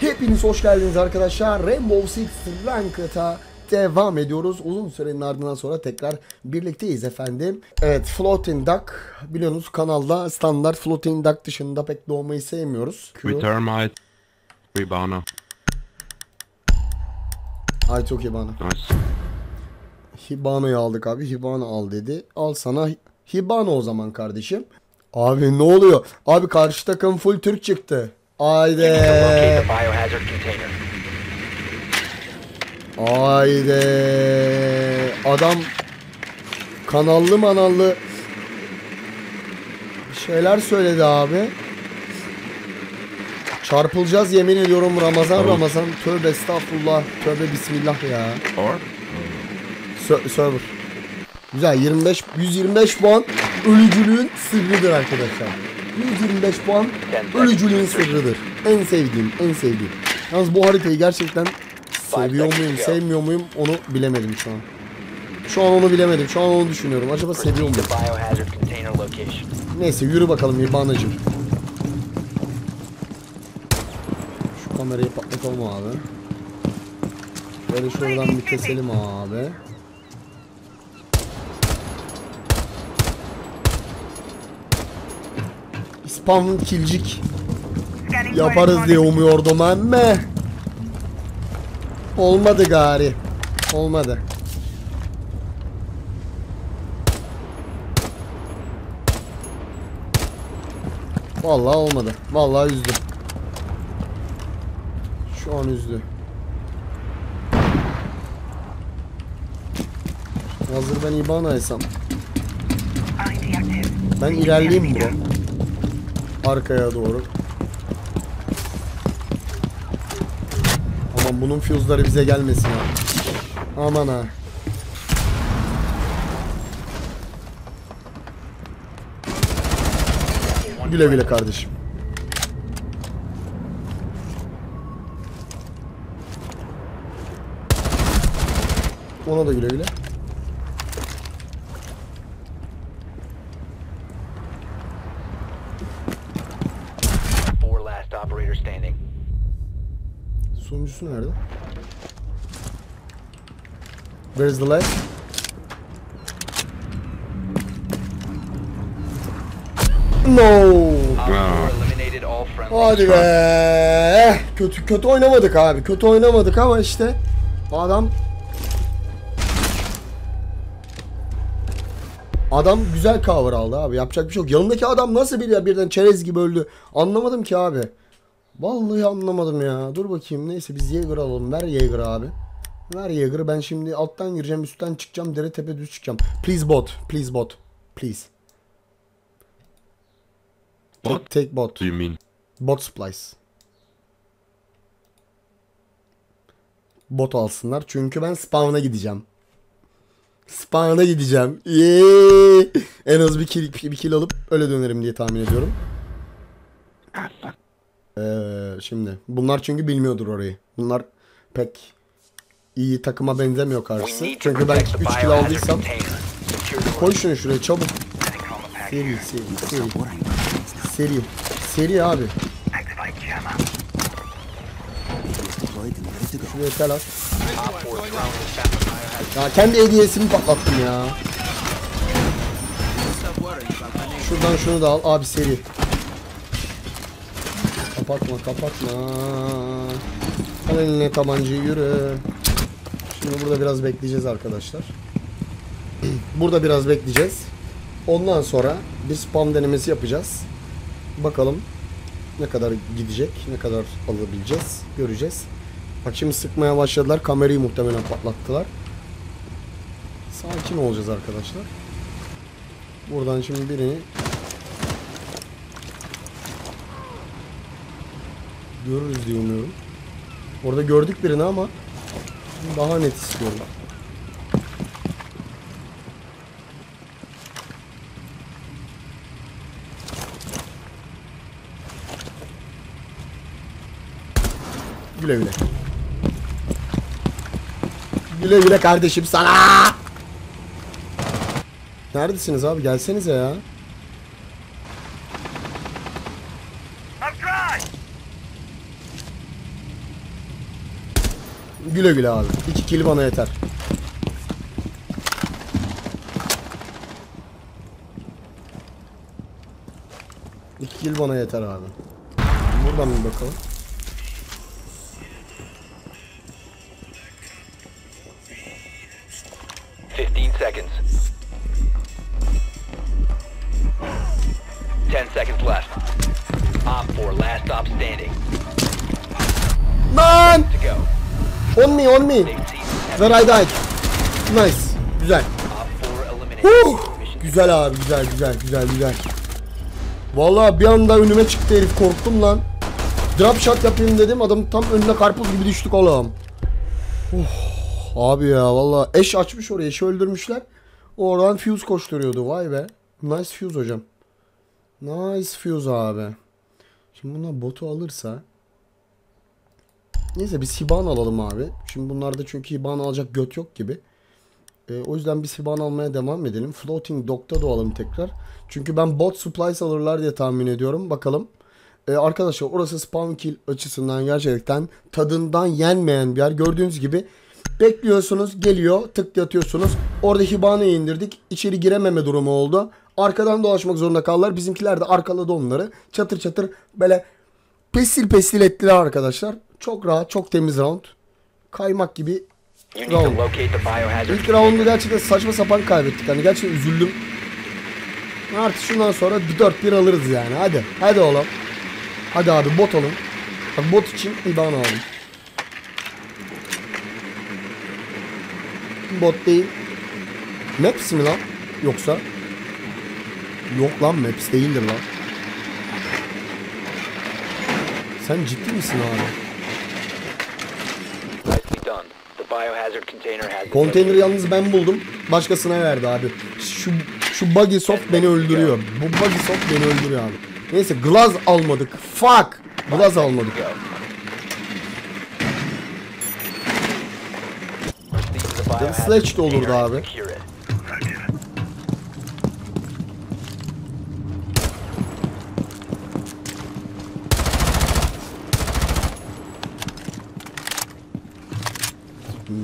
Hepiniz hoş geldiniz arkadaşlar. Rainbow Six Ranked'a devam ediyoruz. Uzun sürenin ardından sonra tekrar birlikteyiz efendim. Evet Floating Duck biliyorsunuz kanalda standart Floating Duck dışında pek doğmayı sevmiyoruz. Q. Three termite, three bana. Ay çok iyi bana. Nice. Hibano'yu aldık abi. Hibano al dedi. Al sana Hibano o zaman kardeşim. Abi ne oluyor? Abi karşı takım full Türk çıktı. Haydi. Haydi. Adam kanallı manallı şeyler söyledi abi. Çarpılacağız yemin ediyorum Ramazan. Ramazan. Tövbe estağfurullah. Tövbe bismillah ya. Sö- server. Güzel 25 125 puan ölücülüğün sırrıdır arkadaşlar. 125 puan ölücülüğün sırrıdır. En sevdiğim, en sevdiğim. Yalnız bu haritayı gerçekten seviyor muyum, sevmiyor muyum onu bilemedim şu an. Şu an onu bilemedim. Şu an onu düşünüyorum. Acaba seviyor muyum? Neyse yürü bakalım İbanacım. Şu kamerayı patlatalım abi. Böyle şuradan bir keselim abi. Spam kilcik yaparız diye umuyordum ama olmadı gari. Olmadı. Vallahi olmadı. Vallahi üzdü. Şu an üzdü. Hazır ben İBAN'aysam. Ben ilerleyeyim bro. Arkaya doğru. Aman bunun fuse'ları bize gelmesin ha. Aman ha. Güle güle kardeşim. Ona da güle güle. Sonuncusu nerede? Where's the last? No. Hadi be. Kötü kötü oynamadık abi. Kötü oynamadık ama işte adam Adam güzel cover aldı abi. Yapacak bir şey yok. Yanındaki adam nasıl bir ya birden çerez gibi öldü. Anlamadım ki abi. Vallahi anlamadım ya. Dur bakayım. Neyse biz Jaeger alalım. Ver Jaeger abi. Ver Jaeger'ı. Ben şimdi alttan gireceğim. Üstten çıkacağım. Dere tepe düz çıkacağım. Please bot. Please bot. Please. What take bot. do you mean? Bot splice. Bot alsınlar çünkü ben spawn'a gideceğim. Spawn'a gideceğim. Yeee. En az bir kill, bir kill alıp öyle dönerim diye tahmin ediyorum. Ee, şimdi bunlar çünkü bilmiyordur orayı. Bunlar pek iyi takıma benzemiyor karşısı. Çünkü ben 3 protect the kill biohazard aldıysam koy şunu şuraya çabuk. Seri seri seri. Seri. Seri abi. Şuraya tel at. Ya kendi hediyesini patlattım ya. Şuradan şunu da al. Abi seri. Kapatma kapatma. Al eline tabancayı yürü. Şimdi burada biraz bekleyeceğiz arkadaşlar. Burada biraz bekleyeceğiz. Ondan sonra bir spam denemesi yapacağız. Bakalım ne kadar gidecek, ne kadar alabileceğiz göreceğiz. Bak şimdi sıkmaya başladılar. Kamerayı muhtemelen patlattılar. Sakin olacağız arkadaşlar. Buradan şimdi birini görürüz diye umuyorum. Orada gördük birini ama daha net istiyorum. Güle güle. Güle güle kardeşim sana. Neredesiniz abi? Gelsenize ya. Güle güle abi. 2 kill bana yeter. İki kill bana yeter abi. Buradan bir bakalım. On me on me. Where I died. Nice. Güzel. Op 4 eliminated. Huh! Güzel abi güzel güzel güzel güzel. Vallahi bir anda önüme çıktı herif korktum lan. Drop shot yapayım dedim adam tam önüne karpuz gibi düştük oğlum. Uf, abi ya vallahi eş açmış oraya eşi öldürmüşler. Oradan fuse koşturuyordu vay be. Nice fuse hocam. Nice fuse abi. Şimdi bunlar botu alırsa Neyse biz Hiban alalım abi. Şimdi bunlarda çünkü Hiban alacak göt yok gibi. E, o yüzden biz Hiban almaya devam edelim. Floating Dock'ta doğalım tekrar. Çünkü ben bot supplies alırlar diye tahmin ediyorum. Bakalım. E, arkadaşlar orası spawn kill açısından gerçekten tadından yenmeyen bir yer. Gördüğünüz gibi bekliyorsunuz geliyor tık atıyorsunuz. Orada Hiban'ı indirdik. İçeri girememe durumu oldu. Arkadan dolaşmak zorunda kaldılar. Bizimkiler de arkaladı onları. Çatır çatır böyle pestil pestil ettiler arkadaşlar. Çok rahat çok temiz round. Kaymak gibi round. İlk roundu gerçekten saçma sapan kaybettik. Hani gerçekten üzüldüm. Artık şundan sonra 4-1 alırız yani. Hadi. Hadi oğlum. Hadi abi bot alın. Bak bot için IBAN aldım. Bot değil. Maps mi lan? Yoksa? Yok lan Maps değildir lan. Sen ciddi misin abi? Nicely done. The biohazard container has been Konteyneri yalnız ben buldum. Başkasına verdi abi. Şu şu buggy soft beni öldürüyor. Bu buggy soft beni öldürüyor abi. Neyse glaz almadık. Fuck. Glaz almadık. Sledge de olurdu abi.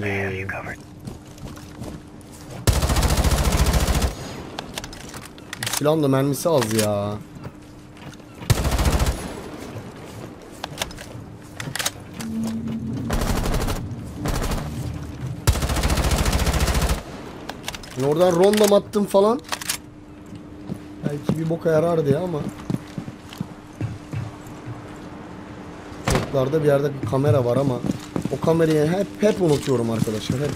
Ne? Silahın da mermisi az ya. Yani oradan rondom attım falan. Belki bir boka yarar diye ama. Çocuklarda bir yerde bir kamera var ama o kamerayı hep hep unutuyorum arkadaşlar. Hep.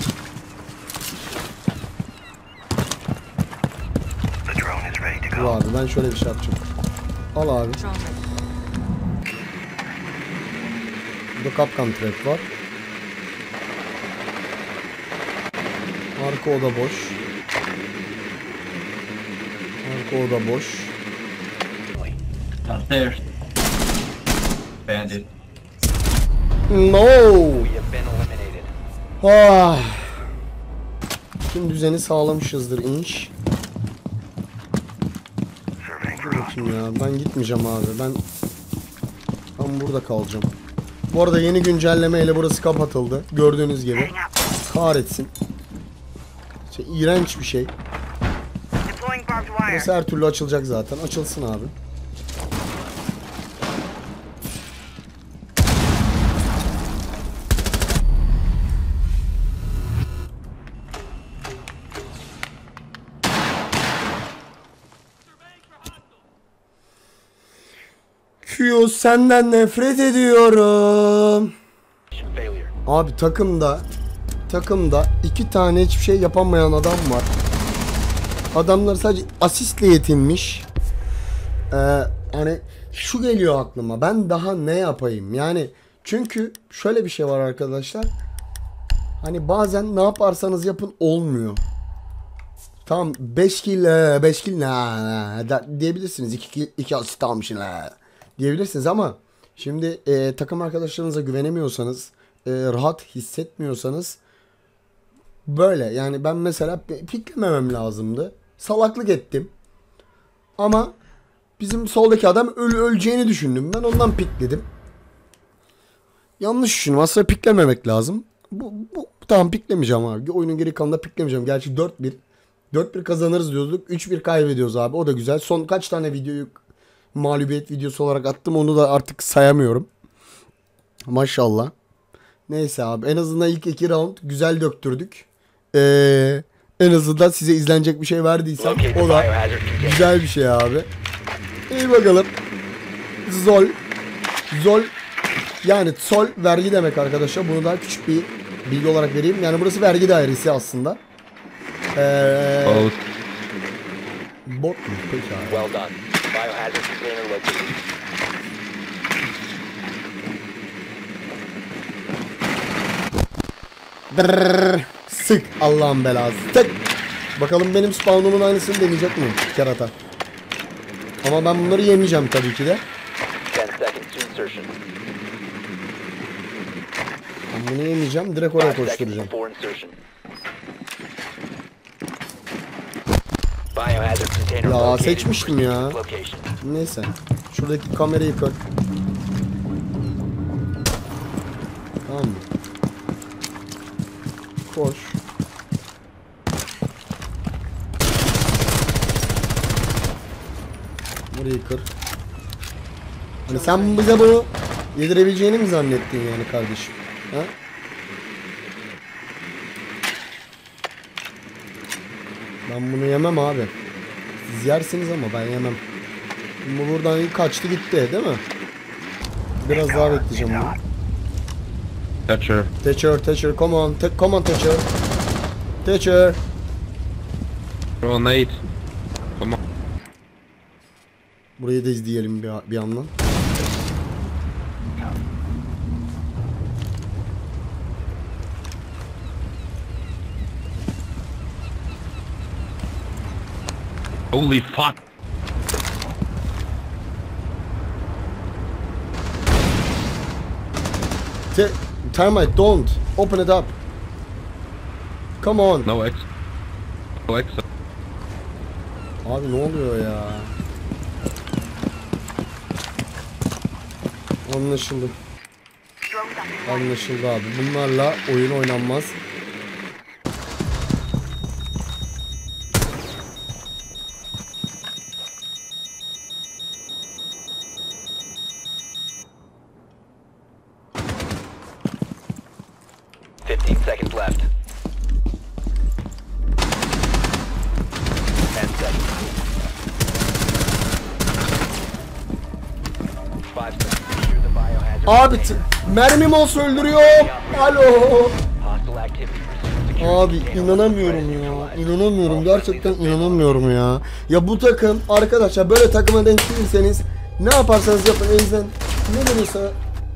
The drone is ready to Dur go. abi ben şöyle bir şey yapacağım. Al abi. Burada kapkan trap var. Arka oda boş. Arka oda boş. Downstairs. Bandit. No! Ah. Tüm düzeni sağlamışızdır inş. Bakayım ya ben gitmeyeceğim abi ben ben burada kalacağım. Bu arada yeni güncellemeyle burası kapatıldı. Gördüğünüz gibi. Kahretsin. Şey, iğrenç bir şey. Burası her türlü açılacak zaten. Açılsın abi. Q senden nefret ediyorum. Abi takımda takımda iki tane hiçbir şey yapamayan adam var. Adamlar sadece asistle yetinmiş. Ee, hani şu geliyor aklıma. Ben daha ne yapayım? Yani çünkü şöyle bir şey var arkadaşlar. Hani bazen ne yaparsanız yapın olmuyor. Tamam 5 kill 5 kill ne diyebilirsiniz. 2 kill 2 asist almışsın diyebilirsiniz ama şimdi e, takım arkadaşlarınıza güvenemiyorsanız, e, rahat hissetmiyorsanız böyle yani ben mesela piklememem lazımdı. Salaklık ettim. Ama bizim soldaki adam öl öleceğini düşündüm. Ben ondan pikledim. Yanlış düşündüm. Aslında piklememek lazım. bu, bu tamam piklemeyeceğim abi. Oyunun geri kalanında piklemeyeceğim. Gerçi 4-1. 4-1 kazanırız diyorduk. 3-1 kaybediyoruz abi. O da güzel. Son kaç tane videoyu mağlubiyet videosu olarak attım onu da artık sayamıyorum. Maşallah. Neyse abi en azından ilk iki round güzel döktürdük. Ee, en azından size izlenecek bir şey verdiysem o da güzel bir şey abi. İyi bakalım. Zol. Zol. Yani sol vergi demek arkadaşlar. Bunu daha küçük bir bilgi olarak vereyim. Yani burası vergi dairesi aslında. Ee, bot mu? Peki abi. Well done. Container located. Brrr, sık Allah'ın belası. Tık. Bakalım benim spawnumun aynısını deneyecek mi kerata? Ama ben bunları yemeyeceğim tabii ki de. 10 seconds to insertion. Ben bunu yemeyeceğim. Direkt oraya 5 seconds koşturacağım. Ya, seçmiştim ya. Neyse. Şuradaki kamerayı kır. Tamam mı? Koş. Burayı kır. Hani sen bize bunu yedirebileceğini mi zannettin yani kardeşim? Ha? Ben bunu yemem abi. Siz yersiniz ama ben yemem. Bu buradan kaçtı gitti değil mi? Biraz daha bekleyeceğim bunu. Thatcher. Thatcher, Thatcher, come on, te- come on Thatcher. Thatcher. Throw a nade. Come on. Burayı da izleyelim bir, bir yandan. Holy fuck. Te- termite, don't. Open it up. Come on. No X. No X. Abi ne oluyor ya? Anlaşıldı. Anlaşıldı abi. Bunlarla oyun oynanmaz. Fifteen seconds left. Ten seconds. Five seconds. Secure the biohazard Abi mermim olsa öldürüyor. Alo. Hostile activity. Secure Abi inanamıyorum ya. İnanamıyorum. Gerçekten inanamıyorum ya. Ya bu takım arkadaşlar böyle takıma denk değilseniz ne yaparsanız yapın elinizden ne gelirse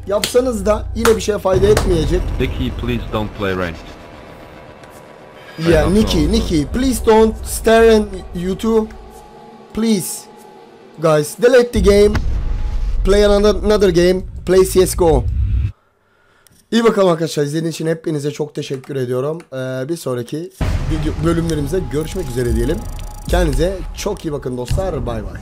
yapsanız da yine bir şeye fayda etmeyecek. Nicky, please don't play ranked. Yeah, also- Nikki, please don't stare at YouTube. Please. Guys, delete the game. Play another, another game. Play CSGO. İyi bakalım arkadaşlar. İzlediğiniz için hepinize çok teşekkür ediyorum. Ee, bir sonraki video bölümlerimizde görüşmek üzere diyelim. Kendinize çok iyi bakın dostlar. Bay bay.